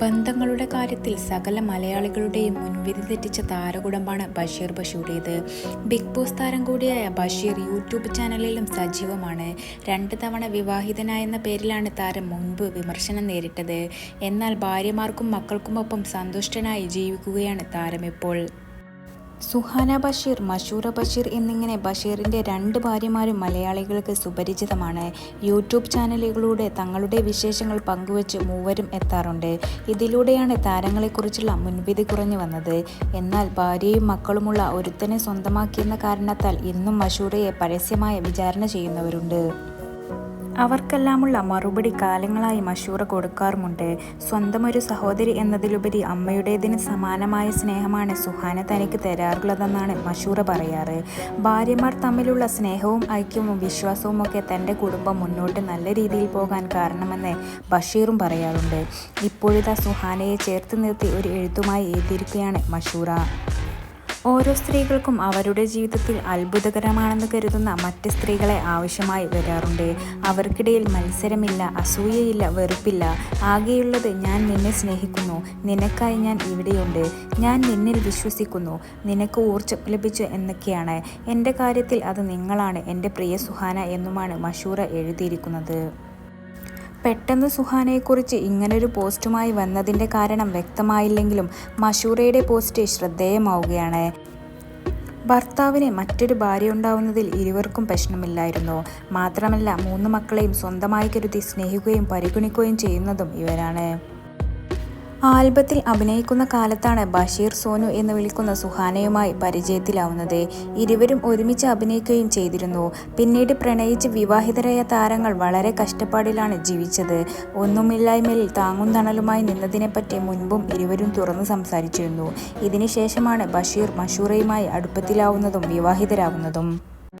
ബന്ധങ്ങളുടെ കാര്യത്തിൽ സകല മലയാളികളുടെയും മുൻവിധി തെറ്റിച്ച താരകുടമ്പാണ് ബഷീർ ബഷീറുടേത്. ബിഗ് ബോസ് താരം കൂടിയായ ബഷീർ യൂട്യൂബ് ചാനലിലും സജീവമാണ്. രണ്ട് തവണ വിവാഹിതനായെന്ന പേരിലാണ് താരം മുൻപ് വിമർശനം നേരിട്ടത്. എന്നാൽ ഭാര്യമാർക്കും മക്കൾക്കുമൊപ്പം സന്തുഷ്ടനായി ജീവിക്കുകയാണ് താരം ഇപ്പോൾ സുഹാന ബഷീർ മഷൂറ ബഷീർ എന്നിങ്ങനെ ബഷീറിന്റെ രണ്ട് ഭാര്യമാരും മലയാളികൾക്ക് സുപരിചിതമാണ്. യൂട്യൂബ് ചാനലുകളിലൂടെ തങ്ങളുടെ വിശേഷങ്ങൾ പങ്കുവച്ച് മൂവരും എത്താറുണ്ട്. ഇതിലൂടെയാണ് താരങ്ങളെക്കുറിച്ചുള്ള മുൻവിധി കുറഞ്ഞു വന്നത്. എന്നാൽ ഭാര്യയും മക്കളുമുള്ള ഒരുത്തനെ സ്വന്തമാക്കിയെന്ന കാരണത്താൽ ഇന്നും മഷൂറയെ പരസ്യമായ വിചാരണ ചെയ്യുന്നവരുണ്ട്. അവർക്കെല്ലാമുള്ള മറുപടി കാലങ്ങളായി മഷൂറ കൊടുക്കാറുമുണ്ട്. സ്വന്തം ഒരു സഹോദരി എന്നതിലുപരി അമ്മയുടേതിന് സമാനമായ സ്നേഹമാണ് സുഹാന തനിക്ക് തരാറുള്ളതെന്നാണ് മഷൂറ പറയാറ്. ഭാര്യമാർ തമ്മിലുള്ള സ്നേഹവും ഐക്യവും വിശ്വാസവും ഒക്കെ തന്റെ കുടുംബം മുന്നോട്ട് നല്ല രീതിയിൽ പോകാൻ കാരണമെന്ന് ബഷീറും പറയാറുണ്ട്. ഇപ്പോഴിതാ സുഹാനയെ ചേർത്ത് നിർത്തി ഒരു എഴുത്തുമായി എഴുതിയിരിക്കുകയാണ് മഷൂറ. ഓരോ സ്ത്രീകൾക്കും അവരുടെ ജീവിതത്തിൽ അത്ഭുതകരമാണെന്ന് കരുതുന്ന മറ്റ് സ്ത്രീകളെ ആവശ്യമായി വരാറുണ്ട്. അവർക്കിടയിൽ മത്സരമില്ല അസൂയയില്ല വെറുപ്പില്ല. ആകെയുള്ളത് ഞാൻ നിന്നെ സ്നേഹിക്കുന്നു. നിനക്കായി ഞാൻ ഇവിടെയുണ്ട്. ഞാൻ നിന്നിൽ വിശ്വസിക്കുന്നു. നിനക്ക് ഊർജം ലഭിച്ചു എന്നൊക്കെയാണ്. എന്റെ കാര്യത്തിൽ അത് നിങ്ങളാണ്. എന്റെ പ്രിയ സുഹാന എന്നുമാണ് മഷൂറ എഴുതിയിരിക്കുന്നത്. പെട്ടെന്ന് സുഹാനയെക്കുറിച്ച് ഇങ്ങനൊരു പോസ്റ്റുമായി വന്നതിന്റെ കാരണം വ്യക്തമായില്ലെങ്കിലും മഷൂറയുടെ പോസ്റ്റ് ശ്രദ്ധേയമാവുകയാണ്. ഭർത്താവിന് മറ്റൊരു ഭാര്യ ഉണ്ടാവുന്നതിൽ ഇരുവർക്കും പ്രശ്നമില്ലായിരുന്നു. മാത്രമല്ല മൂന്ന് മക്കളെയും സ്വന്തമായി കരുതി സ്നേഹിക്കുകയും പരിഗണിക്കുകയും ചെയ്യുന്നതും ഇവരാണ്. ആൽബത്തിൽ അഭിനയിക്കുന്ന കാലത്താണ് ബഷീർ സോനു എന്ന് വിളിക്കുന്ന സുഹാനയുമായി പരിചയത്തിലാവുന്നത്. ഇരുവരും ഒരുമിച്ച് അഭിനയിക്കുകയും ചെയ്തിരുന്നു. പിന്നീട് പ്രണയിച്ച് വിവാഹിതരായ താരങ്ങൾ വളരെ കഷ്ടപ്പാടിലാണ് ജീവിച്ചത്. ഒന്നുമില്ലായ്മയിൽ താങ്ങും തണലുമായി നിന്നതിനെപ്പറ്റി മുൻപും ഇരുവരും തുറന്നു സംസാരിച്ചിരുന്നു. ഇതിനുശേഷമാണ് ബഷീർ മഷൂറയുമായി അടുപ്പത്തിലാവുന്നതും വിവാഹിതരാവുന്നതും.